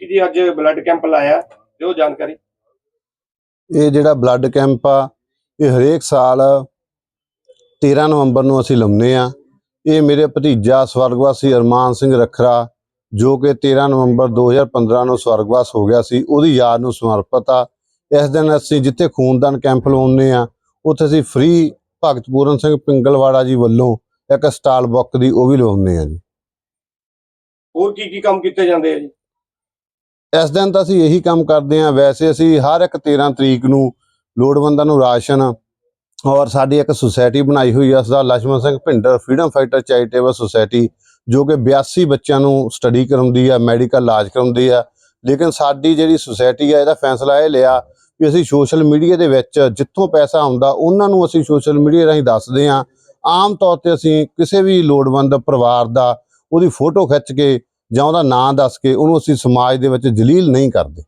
ਕਿ ਜੀ ਅੱਜ ਬਲੱਡ ਕੈਂਪ ਲਾਇਆ ਦਿਓ ਜਾਣਕਾਰੀ? ਇਹ ਜਿਹੜਾ ਬਲੱਡ ਕੈਂਪ ਆ ਇਹ ਹਰੇਕ ਸਾਲ 13 ਨਵੰਬਰ ਨੂੰ ਅਸੀਂ ਲਾਉਂਦੇ ਆ ਇਹ ਮੇਰੇ ਭਤੀਜਾ ਸਵਰਗਵਾਸੀ ਅਰਮਾਨ ਸਿੰਘ ਰਖਰਾ ਜੋ ਕਿ 13 ਨਵੰਬਰ 2015 ਨੂੰ ਸਵਰਗਵਾਸ ਹੋ ਗਿਆ ਸੀ ਉਹਦੀ ਯਾਦ ਨੂੰ ਸਮਰਪਿਤ ਆ। ਇਸ ਦਿਨ ਅਸੀਂ ਜਿੱਥੇ ਖੂਨਦਾਨ ਕੈਂਪ ਲਾਉਂਦੇ ਆ ਉੱਥੇ ਅਸੀਂ ਫ੍ਰੀ ਭਗਤ ਪੂਰਨ ਸਿੰਘ ਪਿੰਗਲਵਾੜਾ ਜੀ ਵੱਲੋਂ ਇੱਕ ਸਟਾਲ ਬੁੱਕ ਦੀ ਉਹ ਵੀ ਲਵਾਉਂਦੇ ਆ ਜੀ। ਹੋਰ ਕੀ ਕੀ ਕੰਮ ਕੀਤੇ ਜਾਂਦੇ ਆ ਜੀ? ਇਸ ਦਿਨ ਤਾਂ ਅਸੀਂ ਇਹੀ ਕੰਮ ਕਰਦੇ ਆ ਵੈਸੇ ਅਸੀਂ ਹਰ ਇੱਕ 13 ਤਰੀਕ ਨੂੰ ਲੋੜਵੰਦਾਂ ਨੂੰ ਰਾਸ਼ਨ ਔਰ ਸਾਡੀ ਇੱਕ ਸੁਸਾਇਟੀ ਬਣਾਈ ਹੋਈ ਆ, Sardar Lakshman Singh Bhinder freedom fighter charitable society ਜੋ ਕਿ 82 ਬੱਚਿਆਂ ਨੂੰ ਸਟੱਡੀ ਕਰਾਉਂਦੀ ਆ ਮੈਡੀਕਲ ਇਲਾਜ ਕਰਾਉਂਦੀ ਆ, ਲੇਕਿਨ ਸਾਡੀ ਜਿਹੜੀ ਸੁਸਾਇਟੀ ਆ, ਇਹਦਾ ਫੈਸਲਾ ਇਹ ਲਿਆ ਵੀ ਅਸੀਂ ਸੋਸ਼ਲ ਮੀਡੀਆ ਦੇ ਵਿੱਚ ਜਿੱਥੋਂ ਪੈਸਾ ਆਉਂਦਾ, ਉਹਨਾਂ ਨੂੰ ਅਸੀਂ ਸੋਸ਼ਲ ਮੀਡੀਆ ਰਾਹੀਂ ਦੱਸਦੇ ਆ ਆਮ ਤੌਰ ਤੇ ਅਸੀਂ ਕਿਸੇ ਵੀ ਲੋੜਵੰਦ ਪਰਿਵਾਰ ਦਾ ਉਹਦੀ ਫੋਟੋ ਖਿੱਚ ਕੇ ਜਾਂ ਉਹਦਾ ਨਾਂ ਦੱਸ ਕੇ ਉਹਨੂੰ ਅਸੀਂ ਸਮਾਜ ਦੇ ਵਿੱਚ ਜਲੀਲ ਨਹੀਂ ਕਰਦੇ।